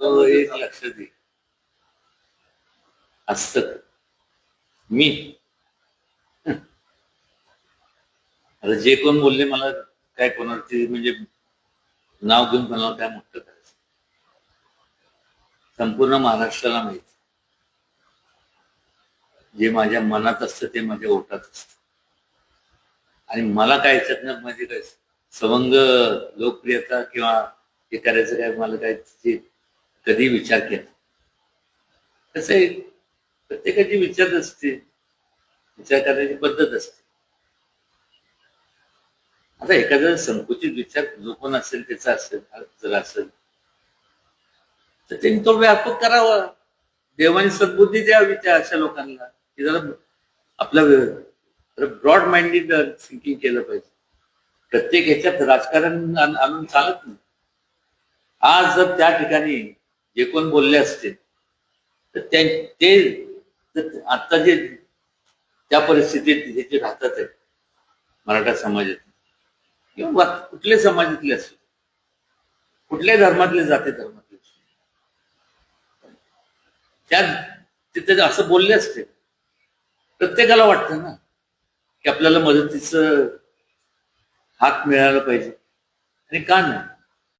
एक लक्षात दे. असत मी. आता जे कोण बोलले मला काय कोणाची म्हणजे नाव घेऊन कोणाला काय मोठं करायचं? संपूर्ण महाराष्ट्राला माहिती. जे माझ्या मनात असतं ते माझ्या ओटात असतं. आणि मला काय याच्यातनं म्हणजे काय सवंग लोकप्रियता किंवा हे करायचं काय मला काय कधी विचार केला? तसे प्रत्येकाची विचार असते. विचार करण्याची पद्धत असते. आता एखादा संकुचित विचार जो कोण असेल त्याचा असेल जर असेल तर त्यांनी तो व्यापक करावा. देवाने सद्बुद्धी द्यावी त्या अशा लोकांना की जरा आपला ब्रॉड माइंडेड थिंकिंग केलं पाहिजे. प्रत्येक ह्याच्यात राजकारण आणून चालत नाही. आज जर त्या ठिकाणी जे कोण बोलले असते तर त्या- ते आता जे त्या परिस्थितीत हे जे राहतात आहे मराठा समाजात. किंवा कुठल्या समाजातले असो कुठल्याही धर्मातले जाते धर्मातले असो. त्या तिथे असं बोलले असते प्रत्येकाला वाटतं ना की आपल्याला मदतीचं हात मिळायला पाहिजे. आणि का नाही?